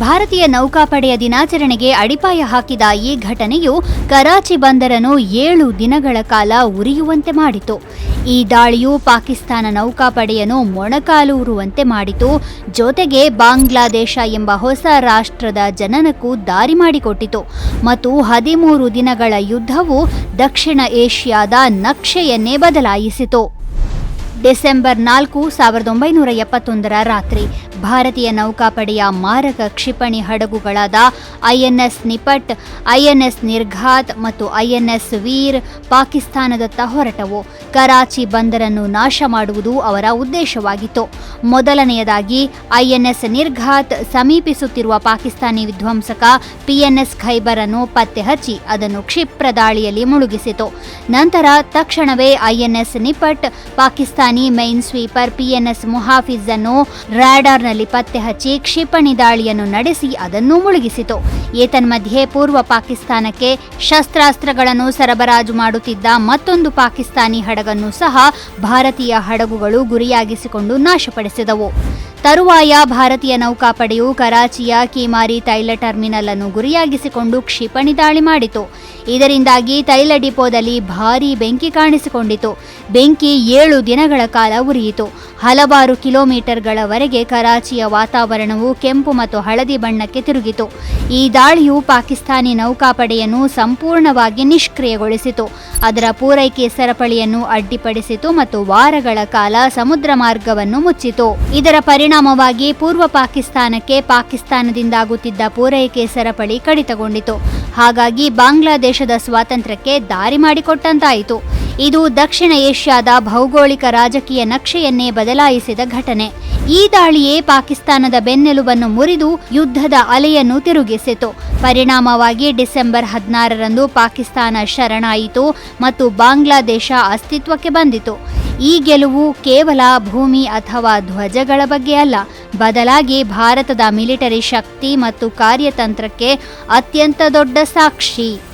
ಭಾರತೀಯ ನೌಕಾಪಡೆಯ ದಿನಾಚರಣೆಗೆ ಅಡಿಪಾಯ ಹಾಕಿದ ಈ ಘಟನೆಯು ಕರಾಚಿ ಬಂದರನ್ನು ಏಳು ದಿನಗಳ ಕಾಲ ಉರಿಯುವಂತೆ ಮಾಡಿತು. ಈ ದಾಳಿಯು ಪಾಕಿಸ್ತಾನ ನೌಕಾಪಡೆಯನ್ನು ಮೊಣಕಾಲೂರುವಂತೆ ಮಾಡಿತು. ಜೊತೆಗೆ ಬಾಂಗ್ಲಾದೇಶ ಎಂಬ ಹೊಸ ರಾಷ್ಟ್ರದ ಜನನಕ್ಕೂ ದಾರಿ ಮಾಡಿಕೊಟ್ಟಿತು. ಮತ್ತು ಹದಿಮೂರು ದಿನಗಳ ಯುದ್ಧವು ದಕ್ಷಿಣ ಏಷ್ಯಾದ ನಕ್ಷೆಯನ್ನೇ ಬದಲಾಯಿಸಿತು. ಡಿಸೆಂಬರ್ ನಾಲ್ಕು, ಸಾವಿರದ ಒಂಬೈನೂರ ಎಪ್ಪತ್ತೊಂದರ ರಾತ್ರಿ, ಭಾರತೀಯ ನೌಕಾಪಡೆಯ ಮಾರಕ ಕ್ಷಿಪಣಿ ಹಡಗುಗಳಾದ ಐಎನ್ಎಸ್ ನಿಪಟ್, ಐಎನ್ಎಸ್ ನಿರ್ಘಾತ್ ಮತ್ತು ಐಎನ್ಎಸ್ ವೀರ್ ಪಾಕಿಸ್ತಾನದತ್ತ ಹೊರಟವು ಕರಾಚಿ ಬಂದರನ್ನು ನಾಶ ಮಾಡುವುದು ಅವರ ಉದ್ದೇಶವಾಗಿತ್ತು. ಮೊದಲನೆಯದಾಗಿ, ಐಎನ್ಎಸ್ ನಿರ್ಘಾತ್ ಸಮೀಪಿಸುತ್ತಿರುವ ಪಾಕಿಸ್ತಾನಿ ವಿಧ್ವಂಸಕ ಪಿಎನ್ಎಸ್ ಖೈಬರ್ ಅನ್ನು ಪತ್ತೆ ಹಚ್ಚಿ ಅದನ್ನು ಕ್ಷಿಪ್ರ ದಾಳಿಯಲ್ಲಿ ಮುಳುಗಿಸಿತು. ನಂತರ ತಕ್ಷಣವೇ INS Nipat Pakistani minesweeper PNS Muhafiz ಅನ್ನು ರಾಡಾರ್ನಲ್ಲಿ ಪತ್ತೆ ಹಚ್ಚಿ ಕ್ಷಿಪಣಿ ದಾಳಿಯನ್ನು ನಡೆಸಿ ಅದನ್ನು ಮುಳುಗಿಸಿತು. ಏತನ್ಮಧ್ಯೆ ಪೂರ್ವ ಪಾಕಿಸ್ತಾನಕ್ಕೆ ಶಸ್ತ್ರಾಸ್ತ್ರಗಳನ್ನು ಸರಬರಾಜು ಮಾಡುತ್ತಿದ್ದ ಮತ್ತೊಂದು ಪಾಕಿಸ್ತಾನಿ ಹಡಗನ್ನು ಸಹ ಭಾರತೀಯ ಹಡಗುಗಳು ಗುರಿಯಾಗಿಸಿಕೊಂಡು ನಾಶಪಡಿಸಿದವು. ತರುವಾಯ ಭಾರತೀಯ ನೌಕಾಪಡೆಯು ಕರಾಚಿಯ ಕೀಮಾರಿ ತೈಲ ಟರ್ಮಿನಲ್ ಅನ್ನು ಗುರಿಯಾಗಿಸಿಕೊಂಡು ಕ್ಷಿಪಣಿ ದಾಳಿ ಮಾಡಿತು. ಇದರಿಂದಾಗಿ ತೈಲ ಡಿಪೋದಲ್ಲಿ ಭಾರೀ ಬೆಂಕಿ ಕಾಣಿಸಿಕೊಂಡಿತು. ಬೆಂಕಿ ಏಳು ದಿನಗಳ ಕಾಲ ಉರಿಯಿತು. ಹಲವಾರು ಕಿಲೋಮೀಟರ್ಗಳವರೆಗೆ ಕರಾಚಿಯ ವಾತಾವರಣವು ಕೆಂಪು ಮತ್ತು ಹಳದಿ ಬಣ್ಣಕ್ಕೆ ತಿರುಗಿತು. ಈ ದಾಳಿಯು ಪಾಕಿಸ್ತಾನಿ ನೌಕಾಪಡೆಯನ್ನು ಸಂಪೂರ್ಣವಾಗಿ ನಿಷ್ಕ್ರಿಯಗೊಳಿಸಿತು. ಅದರ ಪೂರೈಕೆ ಸರಪಳಿಯನ್ನು ಅಡ್ಡಿಪಡಿಸಿತು ಮತ್ತು ವಾರಗಳ ಕಾಲ ಸಮುದ್ರ ಮಾರ್ಗವನ್ನು ಮುಚ್ಚಿತು. ಇದರ ಪರಿಣಾಮವಾಗಿ ಪೂರ್ವ ಪಾಕಿಸ್ತಾನಕ್ಕೆ ಪಾಕಿಸ್ತಾನದಿಂದಾಗುತ್ತಿದ್ದ ಪೂರೈಕೆ ಸರಪಳಿ ಕಡಿತಗೊಂಡಿತು. ಹಾಗಾಗಿ ಬಾಂಗ್ಲಾದೇಶದ ಸ್ವಾತಂತ್ರ್ಯಕ್ಕೆ ದಾರಿ ಮಾಡಿಕೊಟ್ಟಂತಾಯಿತು. ಇದು ದಕ್ಷಿಣ ಏಷ್ಯಾದ ಭೌಗೋಳಿಕ ರಾಜಕೀಯ ನಕ್ಷೆಯನ್ನೇ ಬದಲಾಯಿಸಿದ ಘಟನೆ. ಈ ದಾಳಿಯೇ ಪಾಕಿಸ್ತಾನದ ಬೆನ್ನೆಲುಬನ್ನು ಮುರಿದು ಯುದ್ಧದ ಅಲೆಯನ್ನು ತಿರುಗಿಸಿತು. ಪರಿಣಾಮವಾಗಿ ಡಿಸೆಂಬರ್ ಹದಿನಾರರಂದು ಪಾಕಿಸ್ತಾನ ಶರಣಾಯಿತು ಮತ್ತು ಬಾಂಗ್ಲಾದೇಶ ಅಸ್ತಿತ್ವಕ್ಕೆ ಬಂದಿತು. ಈ ಗೆಲುವು ಕೇವಲ ಭೂಮಿ ಅಥವಾ ಧ್ವಜಗಳ ಬಗ್ಗೆ ಅಲ್ಲ, ಬದಲಾಗಿ ಭಾರತದ ಮಿಲಿಟರಿ ಶಕ್ತಿ ಮತ್ತು ಕಾರ್ಯತಂತ್ರಕ್ಕೆ ಅತ್ಯಂತ ದೊಡ್ಡ ಸಾಕ್ಷಿ.